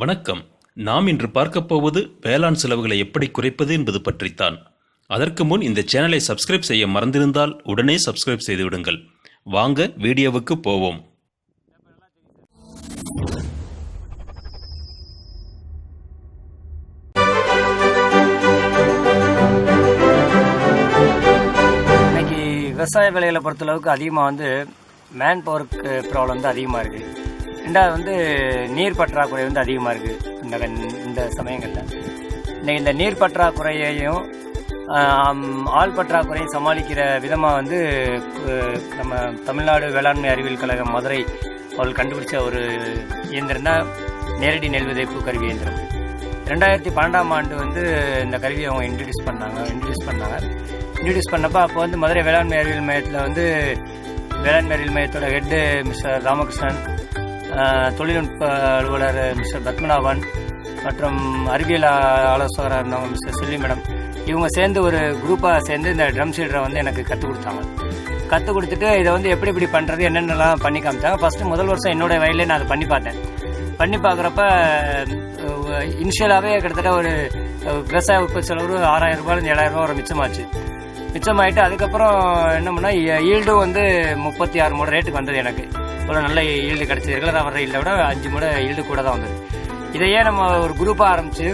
வணக்கம். நாம் இன்று பார்க்கப் போவது வேளாண் செலவுகளை எப்படி குறைப்பது என்பது பற்றித்தான். அதற்கு முன் இந்த சேனலை சப்ஸ்கிரைப் செய்ய மறந்திருந்தால் உடனே சப்ஸ்கிரைப் செய்து விடுங்கள். வாங்க வீடியோவுக்கு போவோம். இன்னைக்கு விவசாய விலைகளை பொறுத்தளவுக்கு அதிகமாக வந்து மேன் பவருக்கு ப்ராப்ளம் வந்து அதிகமாக இருக்குது ரெண்டாவது வந்து நீர் பற்றாக்குறை வந்து அதிகமாக இருக்குது இந்த இந்த சமயங்களில். இன்றைக்கி இந்த நீர் பற்றாக்குறையையும் ஆள் பற்றாக்குறையும் சமாளிக்கிற விதமாக வந்து நம்ம தமிழ்நாடு வேளாண்மை அறிவியல் கழகம் மதுரை அவள் கண்டுபிடிச்ச ஒரு இயந்திரம் தான் நேரடி நெல் விதைப்பு கருவி இயந்திரம். ரெண்டாயிரத்தி பன்னெண்டாம் ஆண்டு வந்து இந்த கருவியை அவங்க இன்ட்ரடியூஸ் பண்ணாங்க இன்ட்ரடியூஸ் பண்ணாங்க. இன்ட்ரடியூஸ் பண்ணப்போ அப்போ வந்து மதுரை வேளாண்மை அறிவியல் மையத்தில் வந்து வேளாண்மை அறிவியல் மையத்தோட ஹெட்டு மிஸ்டர் ராமகிருஷ்ணன் தொழில்நுட்ப அலுவலர் மிஸ்டர் பத்மநாபன் மற்றும் அறிவியல் ஆலோசகராக இருந்தவங்க மிஸ்டர் செல்வி மேடம். இவங்க சேர்ந்து ஒரு குரூப்பாக சேர்ந்து இந்த ட்ரம் சீடரை வந்து எனக்கு கற்றுக் கொடுத்தாங்க. கற்றுக் கொடுத்துட்டு இதை வந்து எப்படி இப்படி பண்ணுறது என்னென்னலாம் பண்ணி காமிச்சாங்க. ஃபஸ்ட்டு முதல் வருஷம் என்னோட வயலே நான் அதை பண்ணி பார்த்தேன். பண்ணி பார்க்குறப்ப இனிஷியலாகவே கிட்டத்தட்ட ஒரு விவசாய உற்பத்தி செலவு ஆறாயிரம் ரூபாயிலிருந்து ஏழாயிரம் ரூபா ஒரு மிச்சமாச்சு. மிச்சமாயிட்டு அதுக்கப்புறம் என்ன பண்ணால் ஈல்டும் வந்து முப்பத்தி ஆறு மூட ரேட்டுக்கு வந்தது எனக்கு. ஒரு நல்ல ஈல்டு கிடச்சிது. ரெகுலராக வர ஈல்டை விட அஞ்சு மூட ஈல்டு கூட தான் வந்தது. இதையே நம்ம ஒரு குரூப்பாக ஆரம்பித்து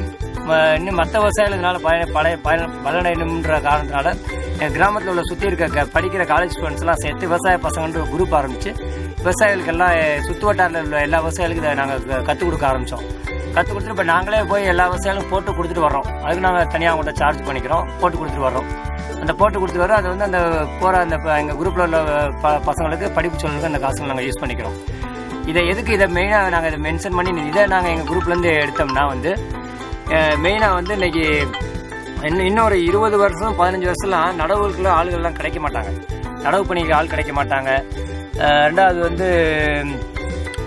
இன்னும் மற்ற விவசாயிகள் இதனால் பயன பழைய பயன் பலனடையணுன்ற காரணத்தினால எங்கள் கிராமத்தில் உள்ள சுற்றி இருக்க படிக்கிற காலேஜ் ஸ்டூடெண்ட்ஸ்லாம் சேர்த்து விவசாய பசங்கன்ற ஒரு குரூப் ஆரம்பித்து விவசாயிகளுக்கெல்லாம் சுற்று வட்டாரத்தில் உள்ள எல்லா விவசாயிகளுக்கும் இதை நாங்கள் கற்றுக் கொடுக்க ஆரம்பித்தோம் கற்றுக் கொடுத்துட்டு இப்போ நாங்களே போய் எல்லா விவசாயிகளும் போட்டு கொடுத்துட்டு வர்றோம். அதுக்கு நாங்கள் தனியாக அவங்கள்ட்ட சார்ஜ் பண்ணிக்கிறோம். போட்டு கொடுத்துட்டு வர்றோம். அந்த போட்டு கொடுத்து வரோம் அது வந்து அந்த போகிற அந்த எங்கள் குரூப்பில் உள்ள ப பசங்களுக்கு படிப்பு சொல்லுறதுக்கு அந்த காசுகள் நாங்கள் யூஸ் பண்ணிக்கிறோம். இதை எதுக்கு இதை மெயினாக நாங்கள் இதை மென்ஷன் பண்ணி இதை நாங்கள் எங்கள் குரூப்லேருந்து எடுத்தோம்னா வந்து மெயினாக வந்து இன்னைக்கு இன்னும் இன்னொரு இருபது வருஷம் பதினஞ்சு வருஷம்லாம் நடவுகளுக்குள்ள ஆளுகள்லாம் கிடைக்க மாட்டாங்க. நடவு பணிக்கு ஆள் கிடைக்க மாட்டாங்க. ரெண்டாவது வந்து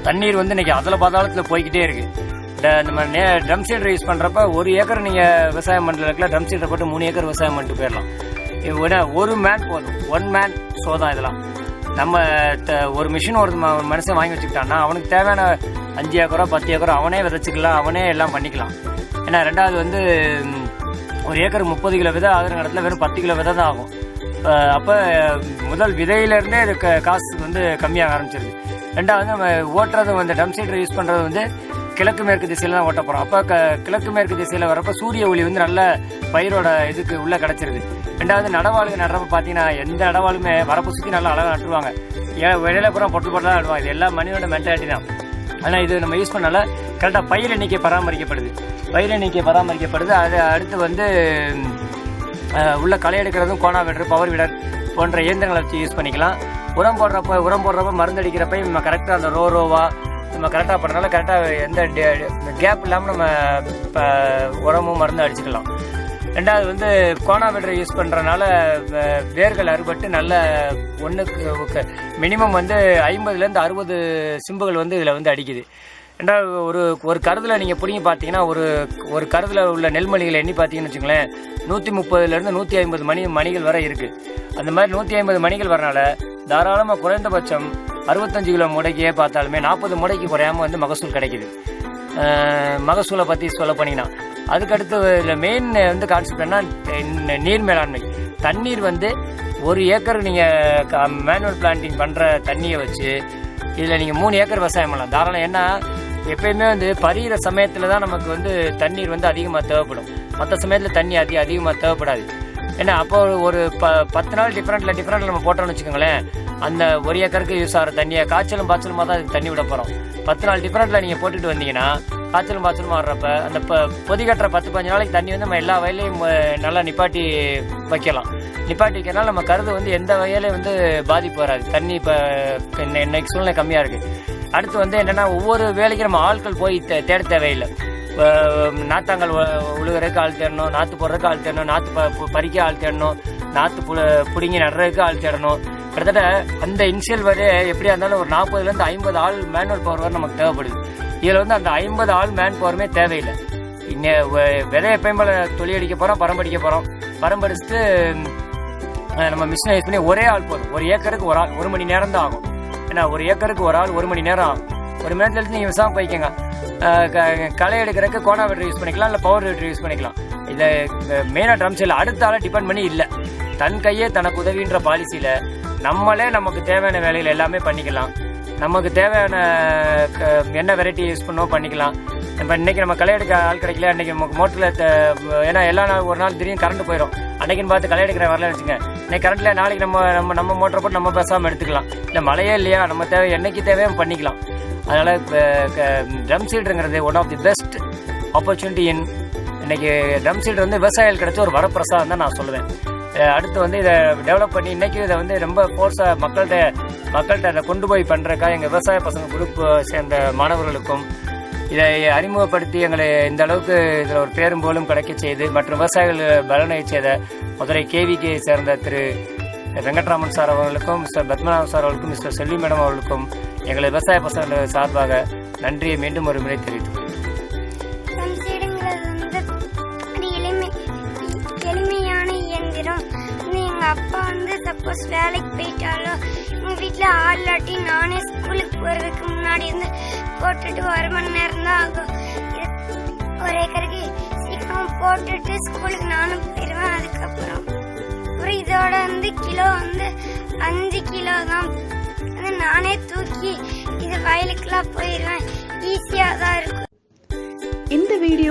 தண்ணீர் வந்து இன்னைக்கு அதில் பாதாளத்தில் போய்கிட்டே இருக்கு. இந்த நம்ம நே ட்ரம் சீடர் யூஸ் பண்ணுறப்ப ஒரு ஏக்கர் நீங்கள் விவசாயம் பண்ணுறதுக்குள்ள ட்ரம் சீடரை போட்டு மூணு ஏக்கர் விவசாயம் பண்ணிட்டு போயிடலாம். விட ஒரு மேன் போதும். ஒன் மேன் ஷோ தான் இதெல்லாம். நம்ம த- ஒரு மிஷின் ஒரு மனுஷன் வாங்கி வச்சுக்கிட்டான்னா அவனுக்கு தேவையான அஞ்சு ஏக்கரோ பத்து ஏக்கரோ அவனே விதைச்சிக்கலாம் அவனே எல்லாம் பண்ணிக்கலாம். ஏன்னா ரெண்டாவது வந்து ஒரு ஏக்கர் முப்பது கிலோ விதை ஆகிற இடத்துல வெறும் பத்து கிலோ விதை தான் ஆகும். அப்போ முதல் விதையிலேருந்தே இது க- காசு வந்து கம்மியாக ஆரம்பிச்சிருது. ரெண்டாவது நம்ம ஓட்டுறது வந்து டம் சீடர் யூஸ் பண்ணுறது வந்து கிழக்கு மேற்கு திசையில் தான் ஓட்ட போகிறோம் அப்போ க கிழக்கு மேற்கு திசையில் வரப்போ சூரிய ஒளி வந்து நல்ல பயிரோட இதுக்கு உள்ளே கிடச்சிருது. ரெண்டாவது நடவாளுங்க நடுறப்ப பார்த்தீங்கன்னா எந்த நடவாளுமே வரப்பு சுற்றி நல்லா அழகாக நட்டுருவாங்க. ஏன் வெளியில புறம் பொட்டு பொட்டு தான் நடுவாங்க. இது எல்லா மனிதனோட மென்டாலிட்டி தான். ஆனால் இது நம்ம யூஸ் பண்ணால கரெக்டாக பயிர் எண்ணிக்கை பராமரிக்கப்படுது. பயிர் எண்ணிக்கை பராமரிக்கப்படுது. அது அடுத்து வந்து உள்ள களை எடுக்கிறதும் கோணா விடர் பவர் விடர் போன்ற இயந்திரங்களை வச்சு யூஸ் பண்ணிக்கலாம். உரம் போடுறப்ப உரம் போடுறப்ப மருந்து அடிக்கிறப்ப நம்ம கரெக்டாக அந்த ரோ ரோவா நம்ம கரெக்டாக பண்ணுறதுனால கரெக்டாக எந்த கேப் இல்லாமல் நம்ம இப்போ உரமும் மருந்து அடிச்சுக்கலாம். ரெண்டாவது வந்து கோணா யூஸ் பண்ணுறனால வேர்கள் அறுபட்டு நல்ல ஒன்றுக்கு மினிமம் வந்து ஐம்பதுலேருந்து அறுபது சிம்புகள் வந்து இதில் வந்து அடிக்குது. ரெண்டாவது ஒரு ஒரு கருதில் நீங்கள் பிடிங்கி பார்த்தீங்கன்னா ஒரு ஒரு கருதில் உள்ள நெல்மணிகளை எண்ணி பார்த்தீங்கன்னு வச்சுங்களேன் நூற்றி முப்பதுலேருந்து நூற்றி ஐம்பது மணி மணிகள் வரை இருக்குது அந்த மாதிரி நூற்றி ஐம்பது மணிகள் வரனால தாராளமாக குறைந்தபட்சம் அறுபத்தஞ்சு கிலோ முடைக்கே பார்த்தாலுமே நாற்பது முடைக்கு குறையாம வந்து மகசூல் கிடைக்குது. மகசூலை பற்றி சொல்ல போனீங்கன்னா அதுக்கடுத்து இதில் மெயின் வந்து கான்செப்ட் என்ன நீர் மேலாண்மை. தண்ணீர் வந்து ஒரு ஏக்கர் நீங்கள் மேனுவல் பிளான்டிங் பண்ணுற தண்ணியை வச்சு இதில் நீங்கள் மூணு ஏக்கர் விவசாயம் பண்ணலாம். தாராளம் ஏன்னா எப்பயுமே வந்து பறிகிற சமயத்தில் தான் நமக்கு வந்து தண்ணீர் வந்து அதிகமாக தேவைப்படும். மற்ற சமயத்தில் தண்ணி அதிக அதிகமாக தேவைப்படாது. ஏன்னா அப்போ ஒரு ப பத்து நாள் டிஃப்ரெண்ட்டில் டிஃப்ரெண்ட்டில் நம்ம போட்டோம்னு வச்சுக்கோங்களேன் அந்த ஒரு ஏக்கருக்கு யூஸ் ஆகிற தண்ணியை காய்ச்சலும் பாய்ச்சலுமா தான் அதுக்கு தண்ணி விட போகிறோம் பத்து நாள் டிஃப்ரெண்ட்டில் நீங்கள் போட்டுட்டு வந்தீங்கன்னா காய்ச்சலும் பாய்ச்சலும் ஆடுறப்ப அந்த ப பொதி கட்டுற பத்து பதினஞ்சு நாளைக்கு தண்ணி வந்து நம்ம எல்லா வயலையும் நல்லா நிப்பாட்டி வைக்கலாம். நிப்பாட்டி வைக்கிறனால நம்ம கருது வந்து எந்த வயலையும் வந்து பாதிப்பு வராது. தண்ணி இப்போ இன்னைக்கு சூழ்நிலை கம்மியாக இருக்குது அடுத்து வந்து என்னென்னா ஒவ்வொரு வேலைக்கும் நம்ம ஆட்கள் போய் தே- தேட தேவையில்லை. நாத்தாங்கல் உழுகிறதுக்கு உழுகுறதுக்கு ஆள் தேடணும் நாற்று போடுறதுக்கு ஆள் தேடணும் நாற்று ப- பறிக்க ஆள் தேடணும் நாற்று புல பிடுங்கி நடுறதுக்கு ஆள் தேடணும். கிட்டத்தட்ட அந்த இனிஷியல் வரை எப்படியா இருந்தாலும் ஒரு நாற்பதுலேருந்து ஐம்பது ஆள் மேனுவல் பவர் வரை நமக்கு தேவைப்படுது. இதில் வந்து அந்த ஐம்பது ஆள் மேன் பவருமே தேவையில்லை. இன்ன வ- விதை எப்பயும் போல தொழில் அடிக்க போகிறோம் பரம்படிக்க போகிறோம் பரம்படிச்சுட்டு நம்ம மிஷினை யூஸ் பண்ணி ஒரே ஆள் போதும். ஒரு ஏக்கருக்கு ஒரு ஆள் ஒரு மணி நேரம் தான் ஆகும். ஏன்னா ஒரு ஏக்கருக்கு ஒரு ஆள் ஒரு மணி நேரம் ஆகும். ஒரு மணி நேரத்தில் நீங்கள் விவசாயம் போய்க்கங்க. க- களை எடுக்கிறதுக்கு கோனா வெட்ரு யூஸ் பண்ணிக்கலாம் இல்லை பவர் வெட்ரு யூஸ் பண்ணிக்கலாம். இதை மெயினாக ட்ரம் இல்லை அடுத்த ஆளை டிபெண்ட் பண்ணி இல்லை. தன் கையே தனக்கு உதவின்ற பாலிசியில் நம்மளே நமக்கு தேவையான வேலைகள் எல்லாமே பண்ணிக்கலாம். நமக்கு தேவையான க- என்ன வெரைட்டி யூஸ் பண்ணோ பண்ணிக்கலாம். இப்போ இன்னைக்கு நம்ம களை எடுக்க ஆள் கிடைக்கல அன்னைக்கு நமக்கு மோட்டரில் ஏன்னா எல்லா நாள் ஒரு நாள் திடீர்னு கரண்ட் போயிடும் அன்னைக்குன்னு பார்த்து களை எடுக்கிற வரல வச்சுங்க. இன்னைக்கு கரண்ட்ல நாளைக்கு நம்ம நம்ம நம்ம மோட்டரை போட்டு நம்ம பேசாமல் எடுத்துக்கலாம். இல்லை மழையே இல்லையா? நம்ம தேவை என்னைக்கு தேவையோ பண்ணிக்கலாம். அதனால drum சீல்டுங்கிறது one of the best opportunity in இன்னைக்கு ட்ரம் சீல்டு வந்து விவசாயிகள் கிடைச்ச ஒரு வரப்பிரசாதம் தான் நான் சொல்லுவேன். அடுத்து வந்து இதை டெவலப் பண்ணி இன்னைக்கு இதை வந்து ரொம்ப ஃபோர்ஸாக மக்கள்கிட்ட மக்கள்கிட்ட அதை கொண்டு போய் பண்ணுறக்கா எங்கள் விவசாய பசங்க குரூப் சேர்ந்த மாணவர்களுக்கும் இதை அறிமுகப்படுத்தி எங்களை இந்த அளவுக்கு இதில் ஒரு பேரும் போலும் கிடைக்க செய்து மற்றும் விவசாயிகள் பலனை செய்த மதுரை கேவிக்கு சேர்ந்த திரு வெங்கட்ராமன் சார் அவர்களுக்கும் மிஸ்டர் பத்மநாபன் சார் அவர்களுக்கும் மிஸ்டர் செல்வி மேடம் அவர்களுக்கும் எங்களை விவசாய பசங்கள் சார்பாக நன்றியை மீண்டும் ஒரு முறை தெரிவித்துக் எளிமையான இயந்திரம். எங்க அப்பா வந்து சப்போஸ் வேலைக்கு போயிட்டாலோ எங்க வீட்ல ஆள் இல்லாட்டி நானே ஸ்கூலுக்கு போறதுக்கு முன்னாடி இருந்து போட்டுட்டு ஒரு மணி நேரம் தான் ஆகும். ஒரு ஏக்கருக்கு சீக்கிரம் போட்டுட்டு ஸ்கூலுக்கு நானும் போயிடுவேன் அதுக்கப்புறம் அப்புறம் இதோட வந்து கிலோ வந்து அஞ்சு கிலோ தான். வந்து நானே தூக்கி இது வயலுக்குலாம் போயிடுவேன்